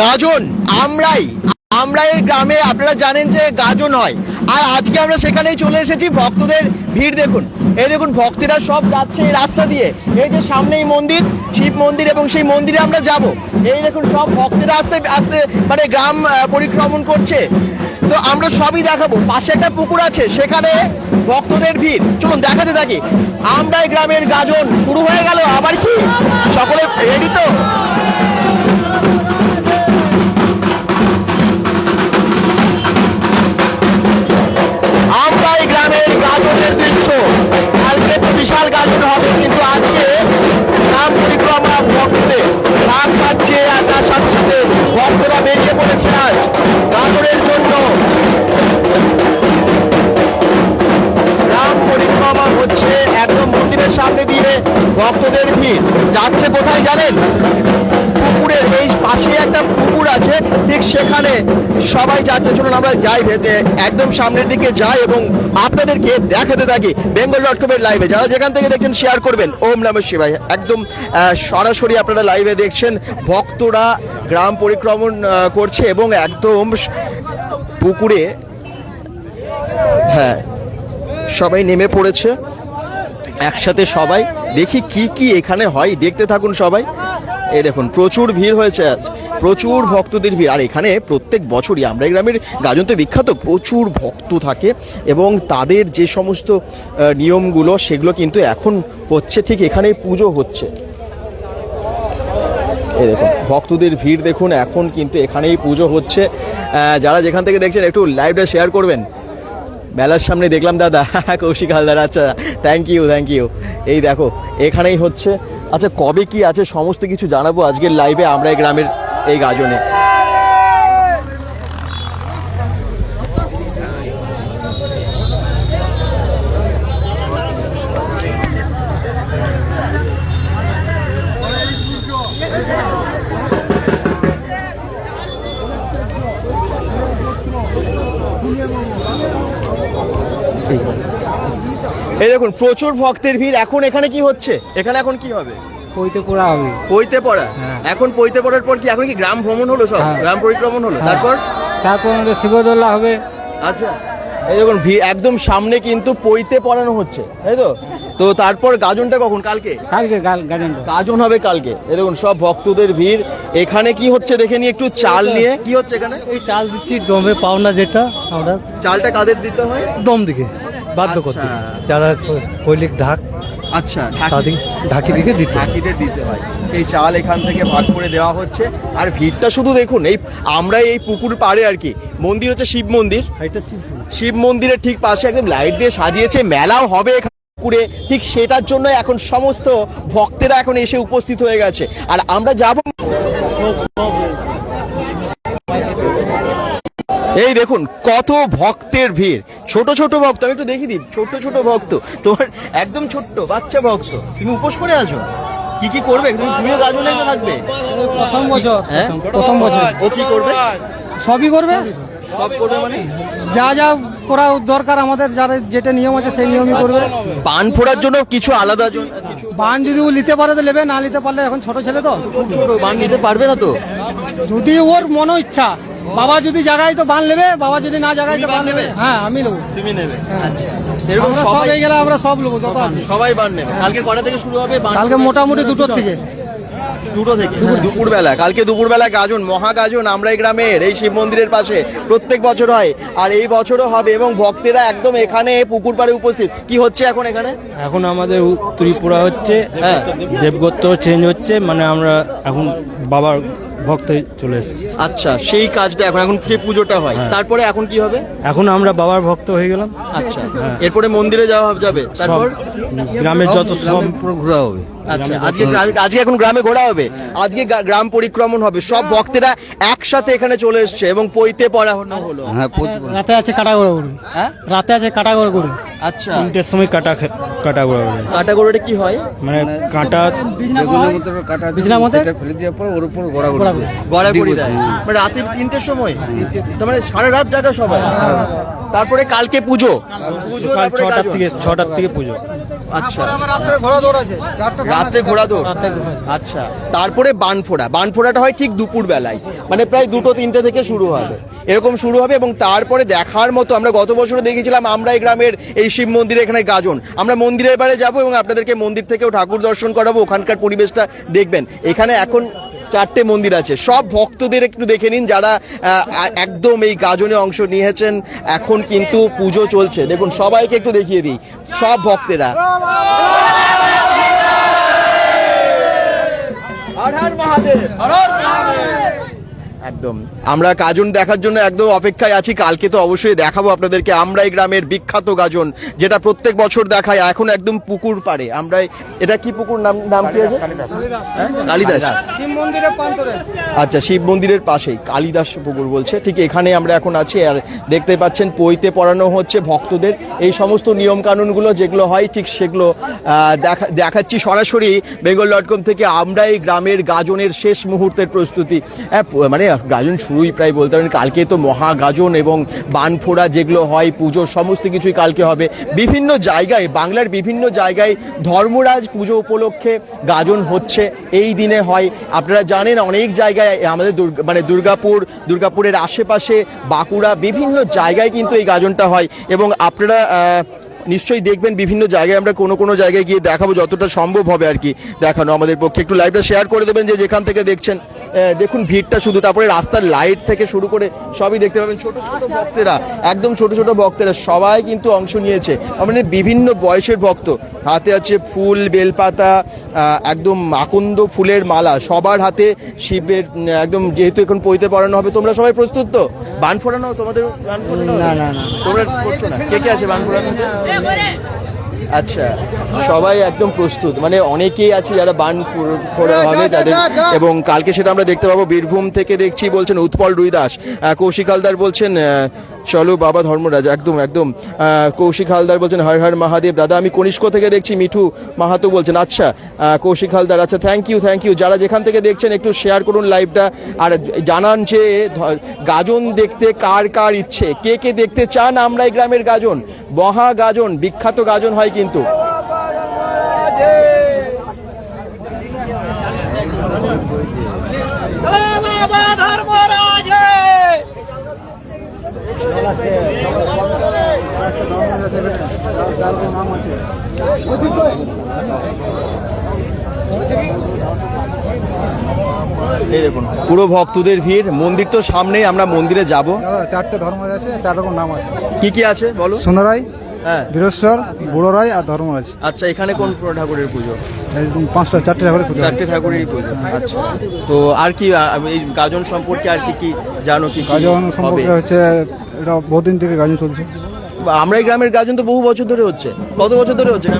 গাজন, আমরাই আমরাই গ্রামে, আপনারা জানেন যে গাজন হয়। আর আজকে আমরা সেখানেই চলে এসেছি, ভক্তদের ভিড় দেখুন। এই দেখুন, ভক্তেরা সব যাচ্ছে এই রাস্তা দিয়ে। এই যে সামনেই মন্দির, শিব মন্দির এবং সেই মন্দিরে আমরা যাব। এই দেখুন, সব ভক্তেরা আস্তে আস্তে মানে গ্রাম পরিক্রমণ করছে। তো আমরা সবই দেখাবো। পাশে একটা পুকুর আছে, সেখানে ভক্তদের ভিড়। চলুন, দেখাতে থাকি। আমরাই গ্রামের গাজন। শুরু হয়ে গেল, আবার কি? সকলে রেডি তো? গাজনের কালকে তো বিশাল গাজন হবে, কিন্তু আজকে গ্রাম পরিক্রমা ভক্তদের রাগ পাচ্ছে আর তার সাথে সাথে ভক্তরা বেরিয়ে পড়েছে আজ গাজনের জন্য। গ্রাম পরিক্রমা হচ্ছে একদম মন্দিরের সামনে দিয়ে ভক্তদের ভিড়। যাচ্ছে কোথায় জানেন? পাশে একটা পুকুর আছে, ঠিক সেখানে সবাই যাচ্ছে। চলুন আমরা যাই ভেতে একদম সামনের দিকে যাই এবং আপনাদেরকে দেখাতে থাকি বেঙ্গল ডট কমের লাইভে যারা যেখান থেকে দেখছেন শেয়ার করবেন। ওম নমঃ শিবাই একদম সরাসরি আপনারা লাইভে দেখছেন, ভক্তরা গ্রাম পরিক্রমণ করছে এবং একদম পুকুরে হ্যাঁ সবাই নেমে পড়েছে। একসাথে সবাই, দেখি কি কি এখানে হয়। দেখতে থাকুন সবাই। এই দেখুন, প্রচুর ভিড় হয়েছে আজ। প্রচুর ভক্তদের ভিড়। আর এখানে প্রত্যেক বছরই আমরা গ্রামের গাজন তো বিখ্যাত প্রচুর ভক্ত থাকে এবং তাদের যে সমস্ত নিয়মগুলো সেগুলো কিন্তু এখন হচ্ছে, ঠিক এখানেই পুজো হচ্ছে। এই দেখুন, ভক্তদের ভিড় দেখুন, এখন কিন্তু এখানেই পুজো হচ্ছে। যারা যেখান থেকে দেখছেন, একটু লাইভটা শেয়ার করবেন। মেলার সামনে দেখলাম দাদা, কৌশিক হালদার আচ্ছা থ্যাংক ইউ থ্যাংক ইউ এই দেখো, এখানেই হচ্ছে। আচ্ছা কবে কি আছে? সমস্ত কিছু জানাব আজকের লাইভে আমরা এই গ্রামের এই গাজনে। এই দেখুন প্রচুর ভক্তের ভিড়। এখন এখানে কি হচ্ছে? এখানে এখন কি হবে? পইতে করা হবে। পইতে পড়া? হ্যাঁ। এখন পইতে পড়ার পর কি এখন কি গ্রাম ভ্রমণ হলো সব? হ্যাঁ। গ্রাম পরিক্রমণ হলো? হ্যাঁ। তারপর? তারপর আমাদের শিবদোল্লা হবে। আচ্ছা। এই দেখুন ভি- একদম সামনে কিন্তু পইতে পড়ানো হচ্ছে। তাই তো? তো তারপর গাজনটা কখন? কালকে? কালকে গাজনটা। গাজন হবে কালকে। এই দেখুন সব ভক্তদের ভিড়। এখানে কি হচ্ছে? দেখে নি একটু চাল নিয়ে। কি হচ্ছে এখানে? এই চাল দিচ্ছি ডোমে পাওনা যেটা আমরা। চালটা কাদের দিতে হয়? ডোম দিকে। বাধ্য করতে আচ্ছা। যারা কৈলিক ঢাক আচ্ছা ঢাকি দিকে দিতে হয়। ঢাকিদের দিতে হয়। সেই চাল এখান থেকে ভাগ করে দেওয়া হচ্ছে। আর ভিড়টা শুধু দেখুন এই আমরা এই পুকুর পাড়ে আর কি মন্দির হচ্ছে শিব মন্দির। শিব মন্দিরের ঠিক পাশে একদম লাইট দিয়ে সাজিয়েছে মেলাও হবে এখানে পুকুরে। ঠিক সেটার জন্য এখন সমস্ত ভক্তেরা এখন এসে উপস্থিত হয়ে গেছে। আর আমরা যাব এই দেখুন কত ভক্তের ভিড়। ছোট ছোট ভক্ত আমি একটু দেখি দিই ছোট ছোট ভক্ত। তোমার একদম ছোট্ট বাচ্চা ভক্ত। তুমি উপোস করে আছো? কি কি করবে? তুমি তুমিও গাজনে থাকবে। প্রথম বছর হ্যাঁ? প্রথম বছর। ও কি করবে? সবই করবে? সব করবে মানে? যা যা করা দরকার আমাদের যারা যেটা নিয়ম আছে সেই নিয়মই করবে। পান ফোড়ার জন্য কিছু আলাদা বান যদি ও নিতে পারে তো নেবে না নিতে পারলে এখন ছোট ছেলে তো। বান নিতে পারবে না তো? যদি ওর মনো ইচ্ছা বাবা যদি জাগায় তো বান নেবে বাবা যদি না জাগায় তো বান নেবে? হ্যাঁ আমি নেব। তুমি নেবে। এরকম সব হয়ে গেলে আমরা সব নেব যত আছে। সবাই বান নেবে। কালকে কটা থেকে শুরু হবে? বান কালকে মোটামুটি দুটোর থেকে। দুটো থেকে। দুপুরবেলা। কালকে দুপুরবেলা গাজন মহা গাজন আমরা এই গ্রামের এই শিব মন্দিরের পাশে। প্রত্যেক বছর হয়। আর এই বছরও হবে এবং ভক্তেরা একদম এখানে পুকুর পাড়ে উপস্থিত। কি হচ্ছে এখন এখানে? এখন আমাদের ত্রিপুরা হচ্ছে হ্যাঁ। দেবগত্র চেঞ্জ হচ্ছে মানে আমরা এখন বাবার ভক্ত চলে এসেছি। আচ্ছা সেই কাজটা এখন এখন সেই পুজোটা হয় হ্যাঁ। তারপরে এখন কি হবে? এখন আমরা বাবার ভক্ত হয়ে গেলাম। আচ্ছা এরপরে মন্দিরে যাওয়া যাবে তারপর? গ্রামের যত সব আচ্ছা আজকে আজকে এখন গ্রামে ঘোরা হবে আজকে গ্রাম পরিক্রমণ হবে সব ভক্তেরা একসাথে এখানে চলে এসছে এবং পইতে পড়ানো হলো। রাতে আছে কাটাগড়া গরু। হ্যাঁ? রাতে আছে কাটাগড়া গরু। আচ্ছা। তিনটের সময় কাটা কাটা করে কি হয়? মানে কাঁটা বিছনার মধ্যে? ফেলে দেওয়ার পর ওর উপর গোড়া গোড়া গড়াবে গড়াগড়ি দেয় মানে রাতে তিনটের সময়। তার মানে সারা রাত জাগা সবাই। তারপরে কালকে পুজো। পুজো তারপরে ছটার থেকে ছটার থেকে পুজো। আচ্ছা। রাত্রে ঘোড়া দৌড় আছে। চারটা রাত্রে ঘোড়া দৌড়। আচ্ছা। তারপরে বানফোড়া। বানফোড়াটা হয় ঠিক দুপুর বেলায় মানে প্রায় দুটো তিনটে থেকে শুরু হবে। এরকম শুরু হবে এবং তারপরে দেখার মতো আমরা গত বছর দেখেছিলাম আমরা এই গ্রামের এই শিব মন্দিরে এখানে গাজন। আমরা মন্দিরের বারে যাব এবং আপনাদেরকে মন্দির থেকেও ঠাকুর দর্শন করাবো। ওখানকার পরিবেশটা দেখবেন। এখানে এখন চারটে মন্দির আছে। সব ভক্তদের একটু দেখে নিন যারা একদম এই গাজনে অংশ নিয়েছেন। এখন কিন্তু পুজো চলছে। দেখুন, সবাইকে একটু দেখিয়ে দিই। সব ভক্তেরা। মহাদেব। মহাদেব। একদম। আমরা গাজন দেখার জন্য একদম অপেক্ষায় আছি। কালকে তো অবশ্যই দেখাবো আপনাদেরকে। আমরা এই গ্রামের বিখ্যাত গাজন যেটা প্রত্যেক বছর দেখায়। এখন একদম পুকুর পারে আমরা এটা কি পুকুর? নাম নাম কি আছে? হ্যাঁ? কালিদাস। শিব মন্দিরে প্রান্তরে আচ্ছা শিব মন্দিরের পাশেই। কালিদাস পুকুর বলছে। ঠিক এখানে আমরা এখন আছি। আর দেখতে পাচ্ছেন পইতে পড়ানো হচ্ছে ভক্তদের। এই সমস্ত নিয়ম কানুনগুলো যেগুলো হয় ঠিক সেগুলো দেখা দেখাচ্ছি সরাসরি বেঙ্গল ডট কম থেকে। আমরা এই গ্রামের গাজনের শেষ মুহূর্তের প্রস্তুতি। হ্যাঁ, মানে গাজন শুরুই প্রায় বলতে পারেন কালকে তো মহা গাজন এবং বানফোড়া যেগুলো হয়, পুজো সমস্ত কিছুই কালকে হবে। বিভিন্ন জায়গায়, বাংলার বিভিন্ন জায়গায় ধর্মরাজ পুজো উপলক্ষে গাজন হচ্ছে, এই দিনে হয়। আপনারা জানেন অনেক জায়গায় আমাদের মানে দুর্গাপুর, দুর্গাপুরের আশেপাশে বাঁকুড়া বিভিন্ন জায়গায় কিন্তু এই গাজনটা হয় এবং আপনারা নিশ্চয়ই দেখবেন বিভিন্ন জায়গায় আমরা কোনো কোনো জায়গায় গিয়ে দেখাবো, যতটা সম্ভব হবে আর কি দেখানো আমাদের পক্ষে। একটু লাইভটা শেয়ার করে দেবেন যে যেখান থেকে দেখছেন। দেখুন ভিড়টা শুধু তারপরে রাস্তার লাইট থেকে শুরু করে সবই দেখতে পাবেন। ছোট ছোট ভক্তেরা একদম ছোট ছোট ভক্তেরা সবাই কিন্তু অংশ নিয়েছে। মানে বিভিন্ন বয়সের ভক্ত হাতে আছে ফুল বেলপাতা একদম আকন্দ ফুলের মালা সবার হাতে শিবের একদম যেহেতু এখন পইতে পড়ানো হবে তোমরা সবাই প্রস্তুত তো? বান ফোড়ানো তোমাদের বান ফোড়ানো না, না, না। তোমরা করছ না? কে কে আছে বান ফোড়ানোতে আচ্ছা সবাই একদম প্রস্তুত। মানে অনেকেই আছে যারা বান ফোড়া হবে তাদের এবং কালকে সেটা আমরা দেখতে পাবো বীরভূম থেকে দেখছি বলছেন উৎপল রুইদাস। আহ, কৌশিক হালদার বলছেন চলো বাবা ধর্মরাজ, একদম একদম। কৌশিক হালদার বলছেন, হর হর মহাদেব। দাদা, আমি কনিষ্ক থেকে দেখছি, মিঠু মাহাতো বলছেন আচ্ছা কৌশিক হালদার আচ্ছা থ্যাংক ইউ থ্যাংক ইউ যারা যেখান থেকে দেখছেন, একটু শেয়ার করুন লাইভটা আর জানান যে গাজন দেখতে কার কার ইচ্ছে? কে কে দেখতে চান আমরা এই গ্রামের গাজন? মহা গাজন, বিখ্যাত গাজন হয় কিন্তু। এই দেখুন পুরো ভক্তদের ভিড় মন্দির তো সামনেই আমরা মন্দিরে যাব। চারটে ধর্ম আছে চার রকম নাম আছে। কি কি আছে বলো সোনারাই হ্যাঁ। বীরেশ্বর বুড়ো রায় আর ধর্মরাজ। আচ্ছা এখানে কোন ঠাকুরের পুজো? পাঁচটা চারটে ঠাকুরের পুজো। চারটে ঠাকুরের পুজো। আচ্ছা। তো আর কি এই গাজন সম্পর্কে আর কি কি জানো কি গাজন সম্পর্কে হচ্ছে এটা বহুদিন থেকে গাজন চলছে। আমরা এই গ্রামের গাজন তো বহু বছর ধরে হচ্ছে। কত বছর ধরে হচ্ছে?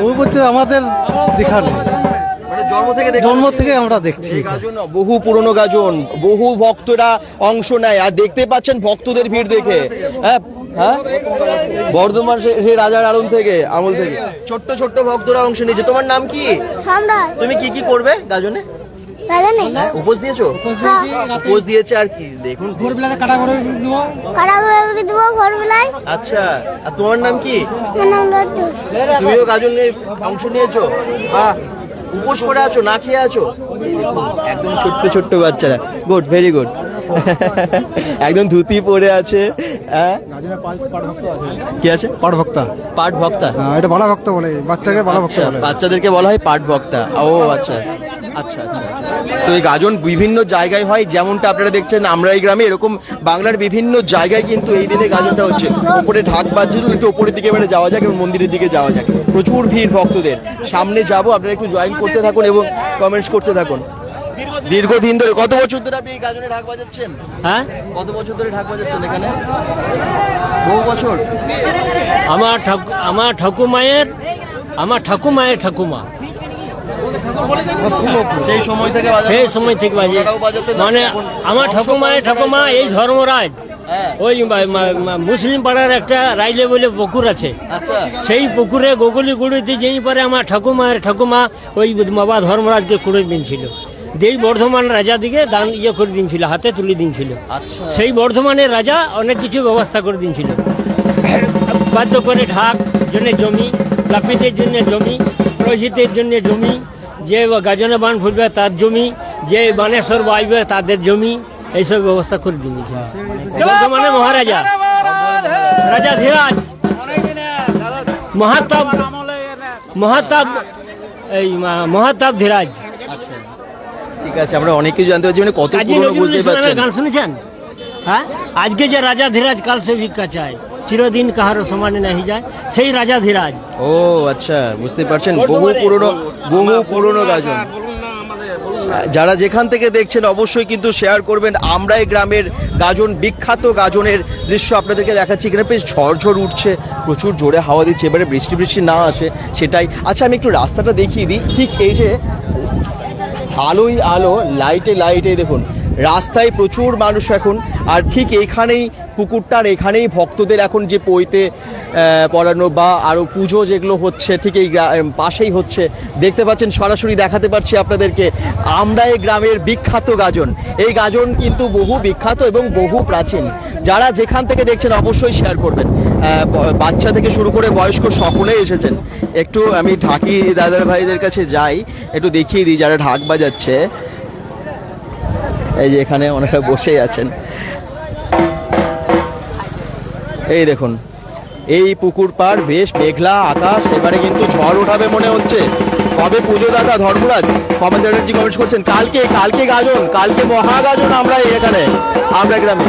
বহু বছর আমাদের দেখার নেই। মানে জন্ম থেকে জন্ম থেকে আমরা দেখছি। গাজন বহু পুরনো গাজন বহু ভক্তরা অংশ নেয়। আর দেখতে পাচ্ছেন ভক্তদের ভিড় দেখে। হ্যাঁ হ্যাঁ? বর্ধমান সে সে রাজার আলম থেকে আমল থেকে। ছোট্ট ছোট্ট ভক্তরা অংশ নিয়েছে। তোমার নাম কি? তুমি কি কি করবে গাজনে? উপোস দিয়েছ? উপোস দিয়েছে আর কি? দেখুন। ভোরবেলাতে কাটা করে দিব। কাটাগুড়া করে দিব ভোরবেলায়। আচ্ছা আর তোমার নাম কি? তুমিও গাজন নিয়ে অংশ নিয়েছো? বাহ। উপোস করে আছো না খেয়ে আছো? একদম ছোট্ট ছোট্ট বাচ্চারা। গুড ভেরি গুড একদম ধুতি পরে আছে হ্যাঁ? গাজনে পাঁচ পাট ভক্ত আছে কি আছে? পাট ভক্তা পাট ভক্তা হ্যাঁ, এটা বলা ভক্ত বলে বাচ্চাকে বলা ভক্ত বলে। বাচ্চাদেরকে বলা হয় পাট ভক্তা ও আচ্ছা। আচ্ছা আচ্ছা। তো এই গাজন বিভিন্ন জায়গায় হয় যেমনটা আপনারা দেখছেন আমরা এই গ্রামে এরকম বাংলার বিভিন্ন জায়গায় কিন্তু এই দিনে গাজনটা হচ্ছে। উপরে ঢাক বাজছিল একটু উপরের দিকে এবারে যাওয়া যাক এবং মন্দিরের দিকে যাওয়া যাক। প্রচুর ভিড় ভক্তদের। সামনে যাব আপনারা একটু জয়েন করতে থাকুন এবং কমেন্টস করতে থাকুন। দীর্ঘদিন ধরে কত বছর ধরে আপনি এই গাজনে ঢাক বাজাচ্ছেন? হ্যাঁ? কত বছর ধরে ঢাক বাজাচ্ছেন এখানে? বহু বছর? আমার আমার ঠাকুমায়ের আমার ঠাকুমায়ের ঠাকুমা। সেই সময় থেকে সেই সময় থেকে বাজে। মানে আমার ঠাকুমায়ের ঠাকুমা এই ধর্মরাজ। হ্যাঁ। ওই মুসলিম পাড়ার একটা রাইলে বলে পুকুর আছে। আচ্ছা। সেই পুকুরে গোগলি গুড়িতে যেই পারে আমার ঠাকুমায়ের ঠাকুমা ওই বাবা ধর্মরাজকে কুড়ে দিনছিল। যেই বর্ধমান রাজা দিকে দান ইয়ে করে দিনছিল হাতে তুলে দিনছিল। আচ্ছা। সেই বর্ধমানের রাজা অনেক কিছু ব্যবস্থা করে দিনছিল। বাধ্য করে ঢাক জন্য জমি লাপিতের জন্য জমি প্রজিতের জন্য জমি যে গাজনে বান ফুটবে তার জমি যে বানেশ্বর বাইবে তাদের জমি এইসব ব্যবস্থা করে দিয়েছে বর্ধমানে মহারাজা। রাজা ধীরাজ। মহাতাব মহাতাব এই মা- মহাতাব ধীরাজ। ঠিক আছে আমরা অনেক কিছু জানতে পারছি মানে কত কাজী পুরনো নজরুল বুঝতে পারছেন। গান শুনেছেন? হ্যাঁ? আজকে যে রাজা ধীরাজ কাল সে ভিক্ষা চায়। চিরদিন কাহারও সমানে নাহি যায়। সেই রাজা ধীরাজ। ও আচ্ছা বুঝতে পারছেন। বহু পুরনো বহু পুরনো গাজন যারা যেখান থেকে দেখছেন অবশ্যই কিন্তু শেয়ার করবেন। আমরা এই গ্রামের গাজন বিখ্যাত গাজনের দৃশ্য আপনাদেরকে দেখাচ্ছি। এখানে বেশ ঝড়ঝড় উঠছে প্রচুর জোরে হাওয়া দিচ্ছে এবারে বৃষ্টি বৃষ্টি না আসে সেটাই। আচ্ছা আমি একটু রাস্তাটা দেখিয়ে দিই। ঠিক এই যে আলোই আলো লাইটে লাইটে দেখুন। রাস্তায় প্রচুর মানুষ এখন আর ঠিক এইখানেই পুকুরটার এখানেই ভক্তদের এখন যে পইতে পড়ানো বা আরও পুজো যেগুলো হচ্ছে, ঠিক এই পাশেই হচ্ছে। দেখতে পাচ্ছেন, সরাসরি দেখাতে পারছি আপনাদেরকে। আমরা এই গ্রামের বিখ্যাত গাজন। এই গাজন কিন্তু বহু বিখ্যাত এবং বহু প্রাচীন। যারা যেখান থেকে দেখছেন, অবশ্যই শেয়ার করবেন। বাচ্চা থেকে শুরু করে বয়স্ক সকলেই এসেছেন। একটু আমি ঢাকি দাদার ভাইদের কাছে যাই। একটু দেখিয়ে দিই যারা ঢাক বাজাচ্ছে। এই যে এখানে ওনারা বসেই আছেন। এই দেখুন, এই পুকুর পার বেশ মেঘলা আকাশ, এবারে কিন্তু ঝড় উঠাবে মনে হচ্ছে। কবে পুজো দাদা ধর্মরাজ কমেন্ট চ্যাটার্জি করছেন? কালকে কালকে গাজন, কালকে মহা গাজন আমরা এখানে, আমরা গ্রামে।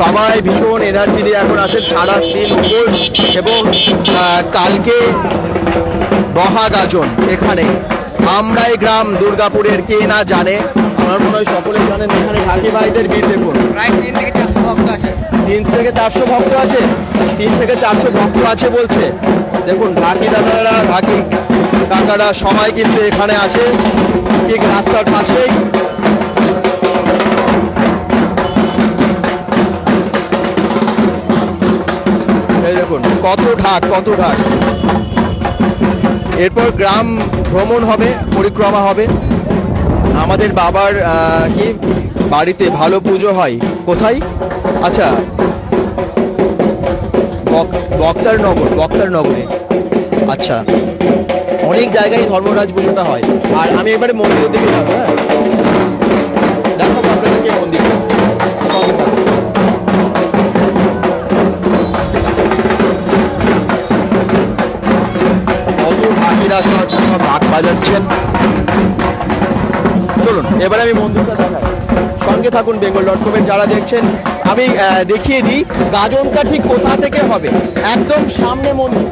সবাই ভীষণ এনার্জি নিয়ে এখন আছেন সারা দিন উপোস এবং কালকে মহাগাজন এখানে। আমরাই গ্রাম দুর্গাপুরের কে না জানে আমার মনে হয় সকলে জানেন এখানে ঢাকি ভাইদের ভিড় দেখুন। প্রায় তিন থেকে চারশো ভক্ত আছে। তিন থেকে চারশো ভক্ত আছে? তিন থেকে চারশো ভক্ত আছে বলছে। দেখুন ঢাকি দাদারা ঢাকি কাকারা সবাই কিন্তু এখানে আছে। ঠিক রাস্তার পাশেই কত ঢাক কত ঢাক। এরপর গ্রাম ভ্রমণ হবে, পরিক্রমা হবে। আমাদের বাবার কি? বাড়িতে ভালো পুজো হয়। কোথায়? আচ্ছা বক- বক্তার নগর বক্তার নগরে আচ্ছা অনেক জায়গায় ধর্মরাজ পুজোটা হয়। আর আমি এবারে মন্দিরের দিকে যাব হ্যাঁ? এবারে আমি মন্দিরটা দেখাই সঙ্গে থাকুন বেঙ্গল ডট কমের যারা দেখছেন, আমি দেখিয়ে দিই গাজনটা ঠিক কোথা থেকে হবে। একদম সামনে মন্দির।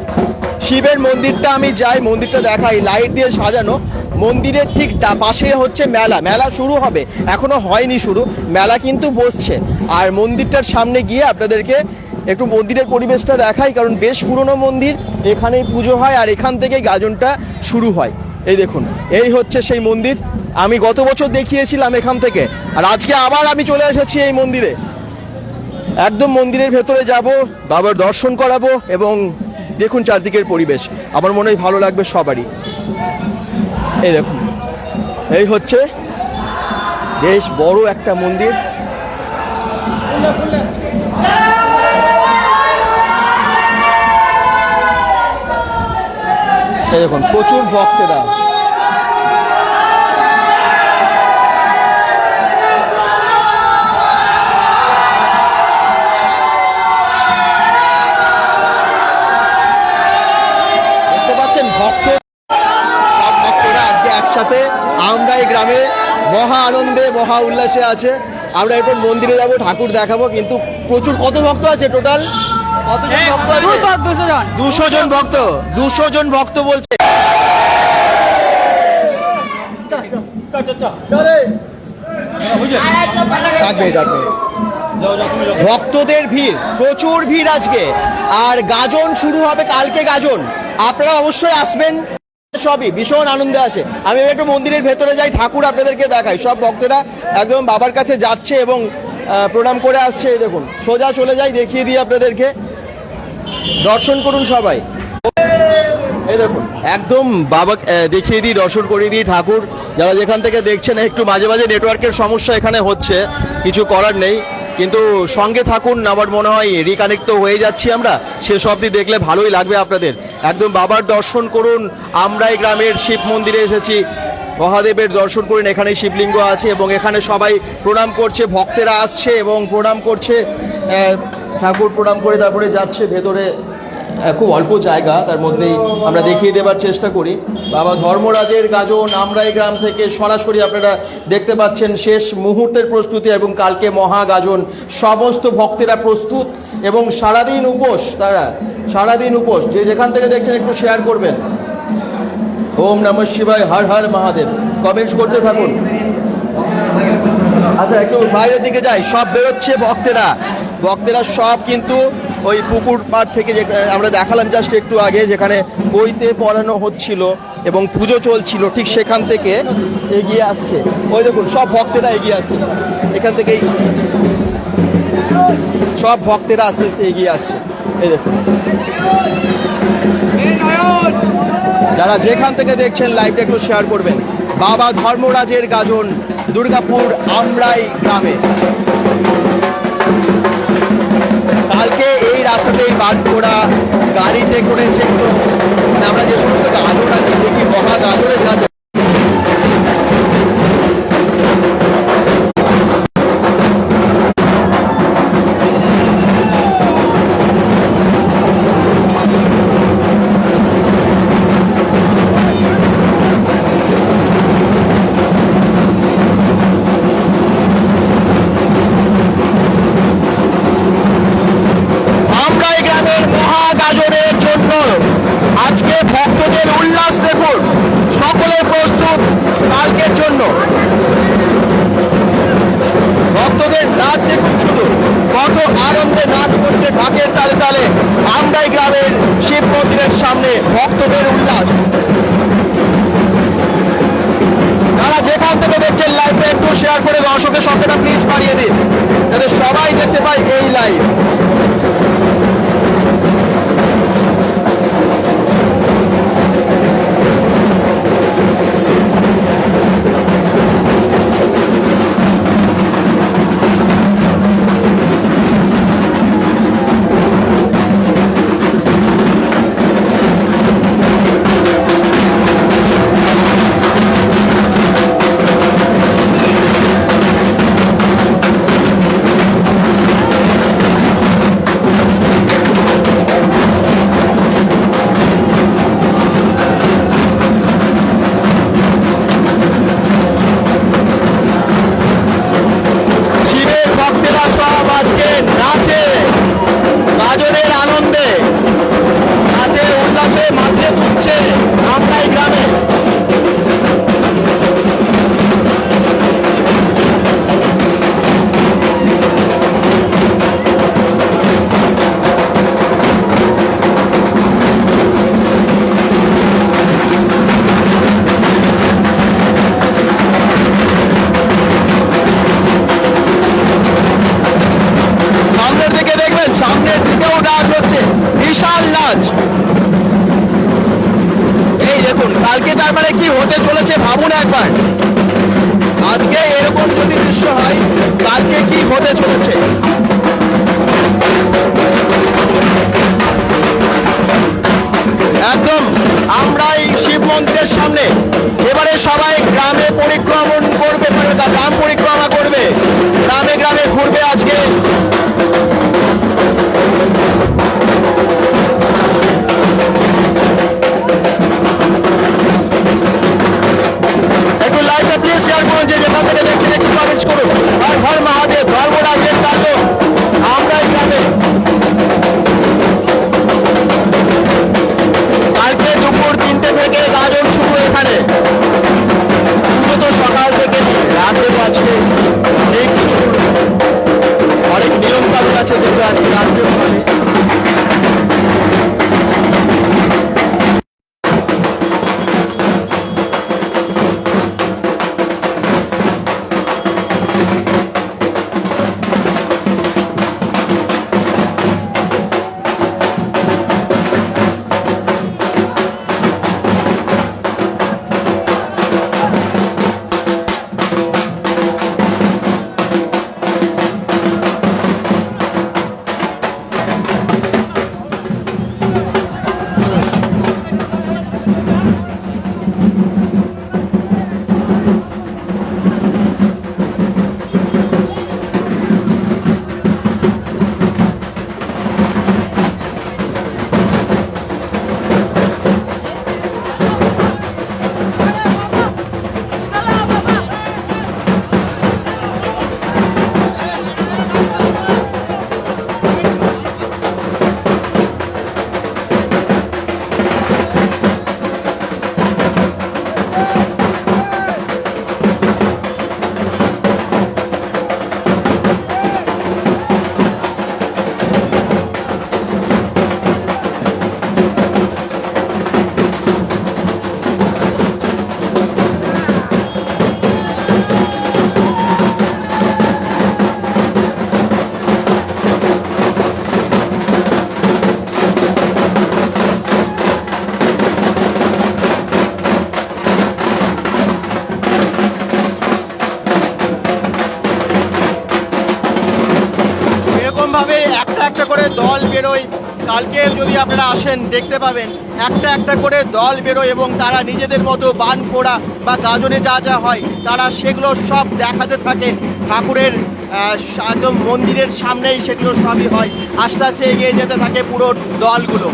শিবের মন্দিরটা আমি যাই, মন্দিরটা দেখাই, লাইট দিয়ে সাজানো। মন্দিরের ঠিক পাশে হচ্ছে মেলা। মেলা শুরু হবে। এখনও হয়নি শুরু। মেলা কিন্তু বসছে। আর মন্দিরটার সামনে গিয়ে আপনাদেরকে একটু মন্দিরের পরিবেশটা দেখাই, কারণ বেশ পুরনো মন্দির। এখানেই পুজো হয় আর এখান থেকেই গাজনটা শুরু হয়। এই দেখুন, এই হচ্ছে সেই মন্দির। আমি গত বছর দেখিয়েছিলাম এখান থেকে। আর আজকে আবার আমি চলে এসেছি এই মন্দিরে। একদম মন্দিরের ভেতরে যাব, বাবার দর্শন করাবো এবং দেখুন চারদিকের পরিবেশ। আমার মনে হয় ভালো লাগবে সবারই। এই দেখুন, এই হচ্ছে বেশ বড় একটা মন্দির। এই দেখুন, প্রচুর ভক্তেরা। মহা উল্লাসে আছে। আমরা এরপর মন্দিরে যাব ঠাকুর দেখাবো কিন্তু প্রচুর কত ভক্ত আছে টোটাল? দুশো জন ভক্ত দুশো জন ভক্ত বলছে। ভক্তদের ভিড় প্রচুর ভিড় আজকে। আর গাজন শুরু হবে কালকে গাজন। আপনারা অবশ্যই আসবেন। সবই, ভীষণ আনন্দে আছে। আমি একটু মন্দিরের ভেতরে যাই, ঠাকুর আপনাদেরকে দেখাই। সব ভক্তরা একদম বাবার কাছে যাচ্ছে এবং প্রণাম করে আসছে দেখুন। সোজা চলে যাই, দেখিয়ে দিই আপনাদেরকে। দর্শন করুন সবাই। দেখুন, একদম বাবা দেখিয়ে দিই, দর্শন করিয়ে দিই ঠাকুর। যারা যেখান থেকে দেখছেন, একটু মাঝে মাঝে নেটওয়ার্কের সমস্যা এখানে হচ্ছে, কিছু করার নেই। কিন্তু সঙ্গে থাকুন আমার মনে হয় রিকানেক্ট হয়ে যাচ্ছি আমরা। সে সবটি দেখলে ভালোই লাগবে আপনাদের। একদম বাবার দর্শন করুন। আমরাই গ্রামের শিব মন্দিরে এসেছি। মহাদেবের দর্শন করুন এখানে শিবলিঙ্গ আছে এবং এখানে সবাই প্রণাম করছে, ভক্তেরা আসছে এবং প্রণাম করছে। ঠাকুর প্রণাম করে তারপরে যাচ্ছে ভেতরে। খুব অল্প জায়গা, তার মধ্যেই আমরা দেখিয়ে দেবার চেষ্টা করি। বাবা ধর্মরাজের গাজন আমরাই গ্রাম থেকে সরাসরি আপনারা দেখতে পাচ্ছেন শেষ মুহূর্তের প্রস্তুতি এবং কালকে মহা গাজন সমস্ত ভক্তেরা প্রস্তুত এবং সারাদিন উপোস, তারা সারাদিন উপোস। যে যেখান থেকে দেখছেন একটু শেয়ার করবেন। ওম নমঃ শিবায়, হর হর মহাদেব। কমেন্টস করতে থাকুন। আচ্ছা একটু বাইরের দিকে যাই। সব বেরোচ্ছে ভক্তেরা। ভক্তেরা সব কিন্তু ওই পুকুর পাড় থেকে যে আমরা দেখালাম জাস্ট একটু আগে যেখানে বইতে পড়ানো হচ্ছিল এবং পুজো চলছিল, ঠিক সেখান থেকে এগিয়ে আসছে। ওই দেখুন, সব ভক্তেরা এগিয়ে আসছে। এখান থেকেই সব ভক্তেরা আস্তে আস্তে এগিয়ে আসছে। এই দেখুন। যারা যেখান থেকে দেখছেন লাইভটা একটু শেয়ার করবেন। বাবা ধর্মরাজের গাজন, দুর্গাপুর আমরাই গ্রামে। কালকে এই রাস্তাতেই করা গাড়িতে করে একটু মানে আমরা যে সমস্ত আনি দেখি মহা গাজরের গাজন গ্রামের শিব মন্দিরের সামনে ভক্তদের উল্লাস। তারা যেখান থেকে দেখছেন লাইভটা একটু শেয়ার করে দর্শকের সংখ্যাটা প্লিজ বাড়িয়ে দিন। যাতে সবাই দেখতে পায় এই লাইভ মন্দিরের সামনে। এবারে সবাই গ্রামে পরিক্রমণ করবে গ্রাম পরিক্রমা করবে। গ্রামে গ্রামে আসেন দেখতে পাবেন। একটা একটা করে দল বেরোয় এবং তারা নিজেদের মতো বান ফোড়া বা গাজনে যা যা হয়, তারা সেগুলো সব দেখাতে থাকে। ঠাকুরের একদম মন্দিরের সামনেই সেগুলো সবই হয়। আস্তে আস্তে এগিয়ে যেতে থাকে পুরো দলগুলো।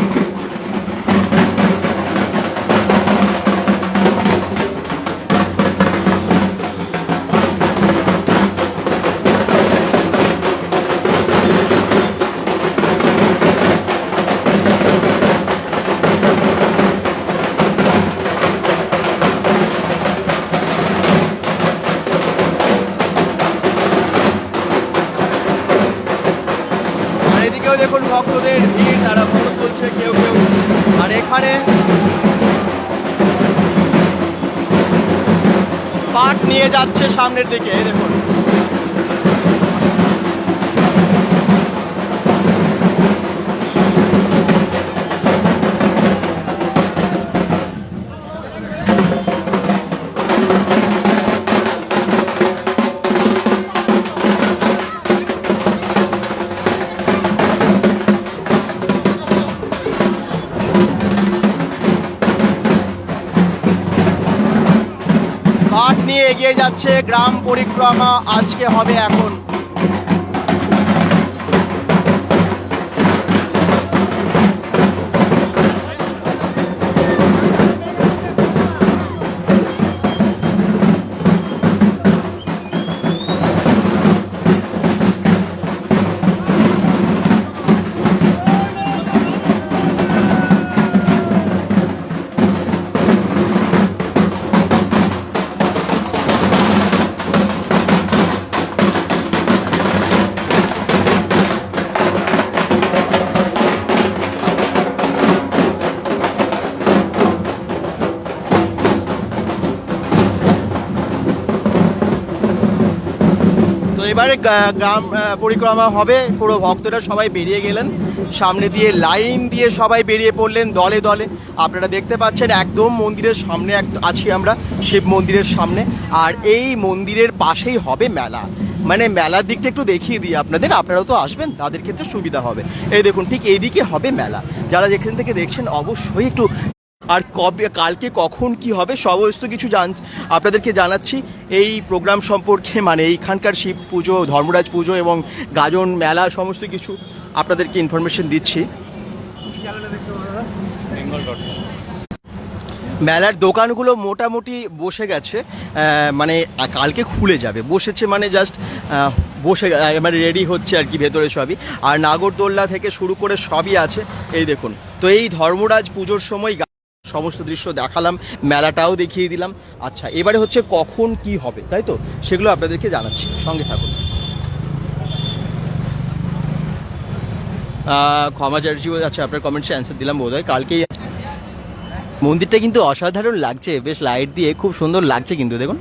নিয়ে যাচ্ছে সামনের দিকে দেখুন। এগিয়ে যাচ্ছে গ্রাম পরিক্রমা আজকে হবে এখন। এবারে গ্রাম পরিক্রমা হবে। পুরো ভক্তরা সবাই বেরিয়ে গেলেন। সামনে দিয়ে লাইন দিয়ে সবাই বেরিয়ে পড়লেন দলে দলে। আপনারা দেখতে পাচ্ছেন, একদম মন্দিরের সামনে আছি আমরা, শিব মন্দিরের সামনে। আর এই মন্দিরের পাশেই হবে মেলা। মানে মেলার দিকটা একটু দেখিয়ে দিই আপনাদের। আপনারাও তো আসবেন, তাদের ক্ষেত্রে সুবিধা হবে। এই দেখুন, ঠিক এইদিকে হবে মেলা। যারা যেখান থেকে দেখছেন, অবশ্যই একটু আর কবে, কালকে কখন কি হবে, সমস্ত কিছু জান, আপনাদেরকে জানাচ্ছি। এই প্রোগ্রাম সম্পর্কে মানে এইখানকার শিব পুজো, ধর্মরাজ পুজো এবং গাজন মেলা, সমস্ত কিছু আপনাদেরকে ইনফরমেশন দিচ্ছি। মেলার দোকানগুলো মোটামুটি বসে গেছে মানে কালকে খুলে যাবে। বসেছে মানে জাস্ট বসে মানে রেডি হচ্ছে আর কি ভেতরে সবই। আর নাগরদোল্লা থেকে শুরু করে সবই আছে। এই দেখুন, তো এই ধর্মরাজ পুজোর সময় সমস্ত দৃশ্য দেখালাম, মেলাটাও দেখিয়ে দিলাম। আচ্ছা এবারে হচ্ছে কখন কি হবে, তাই তো? সেগুলো আপনাদেরকে জানাচ্ছি, সঙ্গে থাকুন। ক্ষমা চার্জি আচ্ছা আপনার কমেন্টসে অ্যান্সার দিলাম বোধ হয় কালকেই মন্দিরটা কিন্তু অসাধারণ লাগছে, বেশ লাইট দিয়ে খুব সুন্দর লাগছে কিন্তু, দেখুন।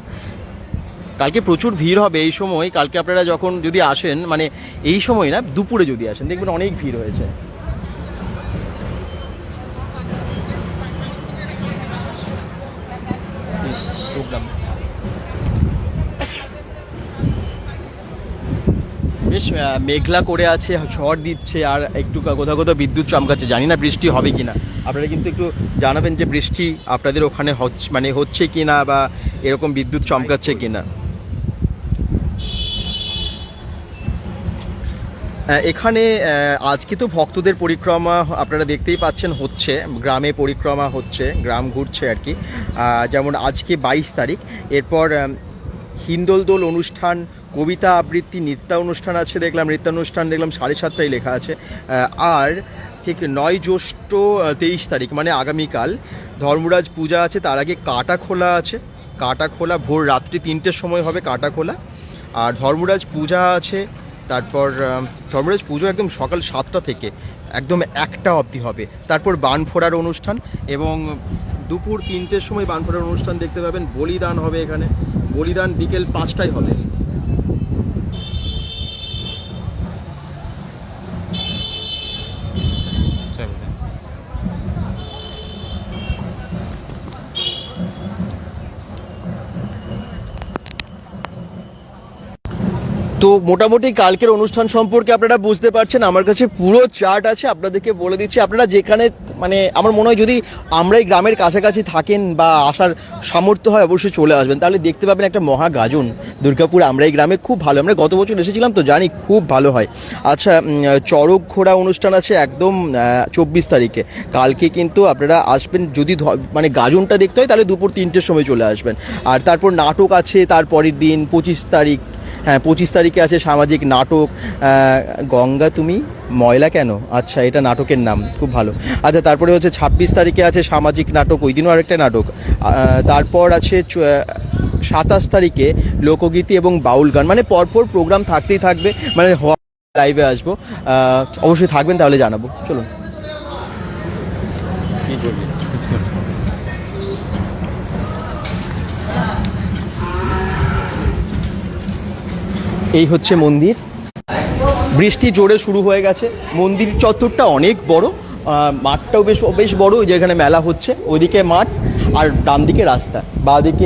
কালকে প্রচুর ভিড় হবে এই সময়, কালকে আপনারা যখন যদি আসেন মানে এই সময় না, দুপুরে যদি আসেন, দেখবেন অনেক ভিড় হয়েছে প্রোগ্রাম বেশ আহ, মেঘলা করে আছে ঝড় দিচ্ছে আর একটু কোথাও কোথাও বিদ্যুৎ চমকাচ্ছে। জানি না বৃষ্টি হবে কিনা। আপনারা কিন্তু একটু জানাবেন যে বৃষ্টি আপনাদের ওখানে হচ্ছে মানে হচ্ছে কিনা বা এরকম বিদ্যুৎ চমকাচ্ছে কিনা। আহ, এখানে আজকে তো ভক্তদের পরিক্রমা আপনারা দেখতেই পাচ্ছেন হচ্ছে গ্রামে পরিক্রমা হচ্ছে গ্রাম ঘুরছে আর কি। যেমন আজকে বাইশ তারিখ এরপর হিন্দোল দোল অনুষ্ঠান কবিতা আবৃত্তি নৃত্য অনুষ্ঠান আছে, দেখলাম নৃত্যানুষ্ঠান, দেখলাম সাড়ে সাতটায় লেখা আছে। আর ঠিক নয় জ্যৈষ্ঠ তেইশ তারিখ মানে আগামীকাল ধর্মরাজ পূজা আছে, তার আগে কাটা খোলা আছে। কাটা খোলা ভোর রাত্রি তিনটের সময় হবে কাটা খোলা আর ধর্মরাজ পূজা আছে, তারপর ধর্মরাজ পুজো একদম সকাল সাতটা থেকে, একদম একটা অবধি হবে। তারপর বান ফোড়ার অনুষ্ঠান এবং দুপুর তিনটের সময় বান ফোড়ার অনুষ্ঠান দেখতে পাবেন। বলিদান হবে এখানে। বলিদান বিকেল পাঁচটায় হবে। তো মোটামুটি কালকের অনুষ্ঠান সম্পর্কে আপনারা বুঝতে পারছেন। আমার কাছে পুরো চার্ট আছে, আপনাদেরকে বলে দিচ্ছি। আপনারা যেখানে মানে আমার মনে হয় যদি আমরা এই গ্রামের কাছাকাছি থাকেন বা আসার সামর্থ্য হয়, অবশ্যই চলে আসবেন। তাহলে দেখতে পাবেন একটা মহা গাজন। দুর্গাপুর, আমরা এই গ্রামে খুব ভালো। আমরা গত বছর এসেছিলাম তো জানি খুব ভালো হয়। আচ্ছা চড়ক ঘোড়া অনুষ্ঠান আছে একদম চব্বিশ তারিখে। কালকে কিন্তু আপনারা আসবেন, যদি মানে গাজনটা দেখতে হয়, তাহলে দুপুর তিনটের সময় চলে আসবেন। আর তারপর নাটক আছে, তারপরের দিন পঁচিশ তারিখ। হ্যাঁ পঁচিশ তারিখে আছে সামাজিক নাটক গঙ্গা তুমি, ময়লা কেন? আচ্ছা এটা নাটকের নাম, খুব ভালো। আচ্ছা তারপরে হচ্ছে ছাব্বিশ তারিখে আছে সামাজিক নাটক, ওই দিনও আরেকটা নাটক। তারপর আছে সাতাশ তারিখে লোকগীতি এবং বাউল গান মানে পরপর প্রোগ্রাম থাকতেই থাকবে মানে লাইভে আসব। অবশ্যই থাকবেন, তাহলে জানাব। চলুন। এই হচ্ছে মন্দির। বৃষ্টি জোরে শুরু হয়ে গেছে। মন্দির চত্বরটা অনেক বড়। মাঠটাও বেশ বেশ বড় যেখানে মেলা হচ্ছে। ওইদিকে মাঠ আর ডান দিকে রাস্তা। বাঁ দিকে